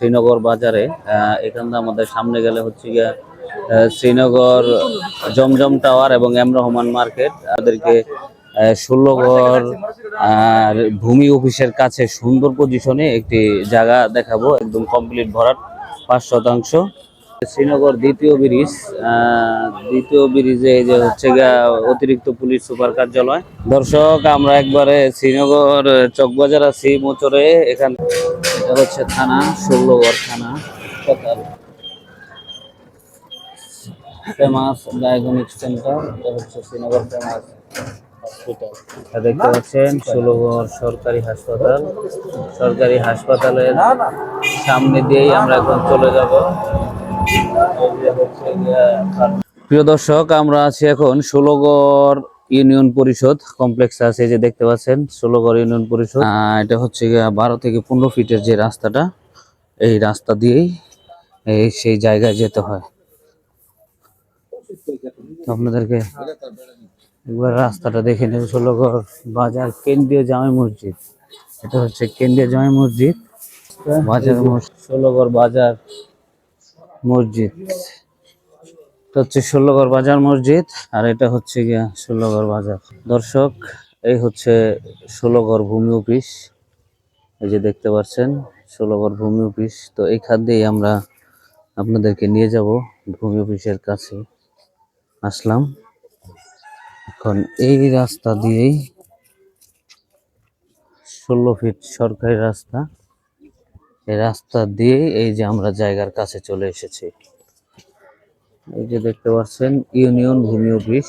শ্রীনগর বাজারে এখান থেকে আমাদের সামনে গেলে হচ্ছে গিয়া শ্রীনগর জমজম টাওয়ার এবং এম রহমান মার্কেট। তাদেরকে ষোলোগড়, আর ভূমি অফিসের কাছে সুন্দর পজিশনে একটি জায়গা দেখাবো, একদম কমপ্লিট ভরাট, পাঁচ শতাংশ। শ্রীনগর দ্বিতীয় ব্রিজ দ্বিতীয় ব্রিজে যে হচ্ছে অতিরিক্ত পুলিশ সুপার কার্যালয়। দর্শক, আমরা একবারে শ্রীনগর চকবাজার আছি, মোচরে, এখান এটা হচ্ছে থানা ষোলোগড় থানা হাসপাতাল ফেমাস ডায়াগনিক সেন্টার, এটা হচ্ছে শ্রীনগর ফেমাস হসপিটাল দেখতে পাচ্ছেন ষোলোগড় সরকারি হাসপাতাল। সরকারি হাসপাতালের সামনে দিয়েই আমরা এখন চলে যাব। প্রিয় দর্শক, আমরা আছি এখন ষোলোগড় ইউনিয়ন পরিষদ কমপ্লেক্স আছে যে দেখতে পাচ্ছেন, ষোলোগড় ইউনিয়ন পরিষদ। এটা হচ্ছে বারো থেকে পনেরো ফিটের যে রাস্তাটা, এই রাস্তা দিয়েই এই সেই জায়গায় যেতে হয়। আপনাদেরকে একবার রাস্তাটা দেখে নেব, ষোলোগড় বাজার কেন্দ্রীয় জামে মসজিদ। এটা হচ্ছে কেন্দ্রীয় জামে মসজিদ, বাজার ষোলোগড় বাজার মসজিদ। এটা হচ্ছে ষোলোগড় বাজার মসজিদ, আর এটা হচ্ছে গিয়া ষোলোগড় বাজার। দর্শক, এই হচ্ছে ষোলোগড় ভূমি অফিস। এই যে দেখতে পাচ্ছেন, ষোলোগড় ভূমি অফিস। তো এইখান দিয়েই আমরা আপনাদেরকে নিয়ে যাব ভূমি অফিসের কাছে। আসলাম। এখন এই রাস্তা দিয়েই ষোলো ফিট সরকারি রাস্তা। এই রাস্তা দিয়েই এই যে আমরা জায়গার কাছে চলে এসেছি। এই যে দেখতে পাচ্ছেন, ইউনিয়ন ভূমি অফিস।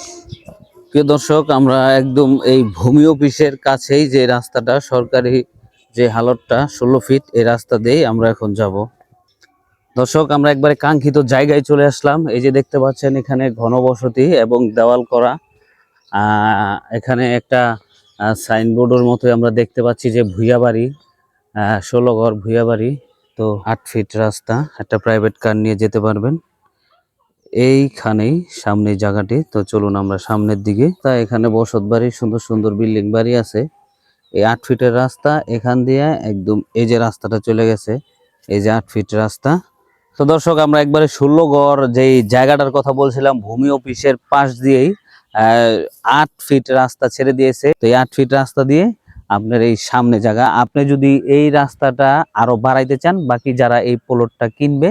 প্রিয় দর্শক, আমরা একদম এই ভূমি অফিসের কাছেই যে রাস্তাটা, সরকারি যে হালতটা, ষোলো ফিট, এই রাস্তা দিয়েই আমরা এখন যাব। দর্শক, আমরা একবারে কাঙ্ক্ষিত জায়গায় চলে আসলাম। এই যে দেখতে পাচ্ছেন, এখানে ঘনবসতি এবং দেওয়াল করা। এখানে একটা সাইনবোর্ডের মতো আমরা দেখতে পাচ্ছি যে ভুইয়া বাড়ি ষোলো ঘর ভুইয়া বাড়ি তো আট ফিট রাস্তা, একটা প্রাইভেট কার নিয়ে যেতে পারবেন। এইখানেই সামনে জায়গাটি। তো চলুন আমরা সামনের দিকে। তা এখানে বসত বাড়ি, সুন্দর সুন্দর বিল্ডিং বাড়ি আছে। এই আট ফিটের রাস্তা, এখান দিয়ে একদম এই যে রাস্তাটা চলে গেছে, এই যে আট ফিট রাস্তা। তো দর্শক, আমরা একবারে ষোলো গড় যেই জায়গাটার কথা বলছিলাম, ভূমি অফিসের পাশ দিয়েই আট ফিট রাস্তা ছেড়ে দিয়েছে। তো এই আট ফিট রাস্তা দিয়ে আপনার এই সামনে জায়গা। আপনি যদি এই রাস্তাটা আরও বাড়াইতে চান, বাকি যারা এই প্লটটা কিনবে,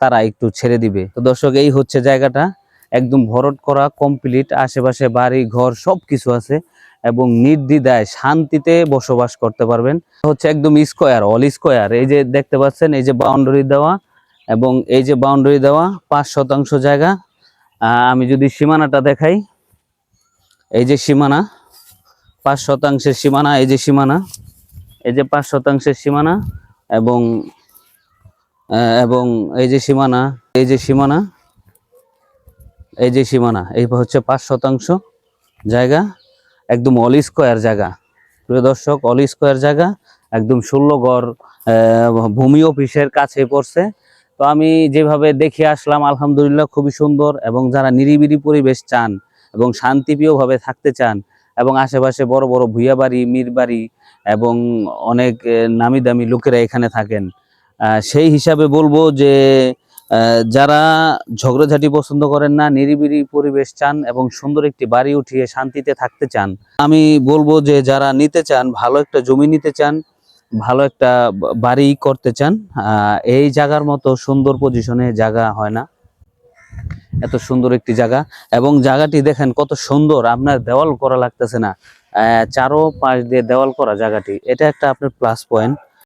তারা একটু ছেড়ে দিবে। তো দর্শক, এই হচ্ছে জায়গাটা। একদম ভরট করা কমপ্লিট আশেপাশে বাড়ি, ঘর সব কিছু আছে এবং নির্দ্বিধায় শান্তিতে বসবাস করতে পারবেন। হচ্ছে একদম স্কোয়ার অল স্কোয়ার এই যে দেখতে পাচ্ছেন, এই যে বাউন্ডারি দেওয়া এবং এই যে বাউন্ডারি দেওয়া, পাঁচ শতাংশ জায়গা। আমি যদি সীমানাটা দেখাই, এই যে সীমানা পাঁচ শতাংশের সীমানা, এই যে সীমানা, এই যে পাঁচ শতাংশের সীমানা এবং এবং এই যে সীমানা, এই যে সীমানা, এই যে সীমানা, এই হচ্ছে পাঁচ শতাংশ জায়গা, একদম অল স্কোয়ার জায়গা। প্রিয় দর্শক, অল স্কোয়ার জায়গা, একদম ষোলো গড় ভূমি অফিসের কাছে পড়ছে। তো আমি যেভাবে দেখে আসলাম, আলহামদুলিল্লাহ খুবই সুন্দর এবং যারা নিরিবিলি পরিবেশ চান এবং শান্তিপ্রিয়ভাবে থাকতে চান এবং আশেপাশে বড় বড় ভুইয়া বাড়ি, মির বাড়ি এবং অনেক নামি দামি লোকেরা এখানে থাকেন। সেই হিসাবে বলব যে যারা ঝগড়াঝাটি পছন্দ করেন না, নিরিবিলি পরিবেশ চান এবং সুন্দর একটি বাড়ি উঠিয়ে শান্তিতে থাকতে চান, আমি বলব যে যারা নিতে চান, ভালো একটা জমি নিতে চান, ভালো একটা বাড়ি করতে চান এই জায়গার মতো সুন্দর পজিশনে জায়গা হয় না। এত সুন্দর একটি জায়গা। এবং জায়গাটি দেখেন কত সুন্দর, আপনার দেওয়াল করা লাগতেছে না। চারো পাশ দিয়ে দেওয়াল করা জায়গাটি। এটা একটা আপনার প্লাস পয়েন্ট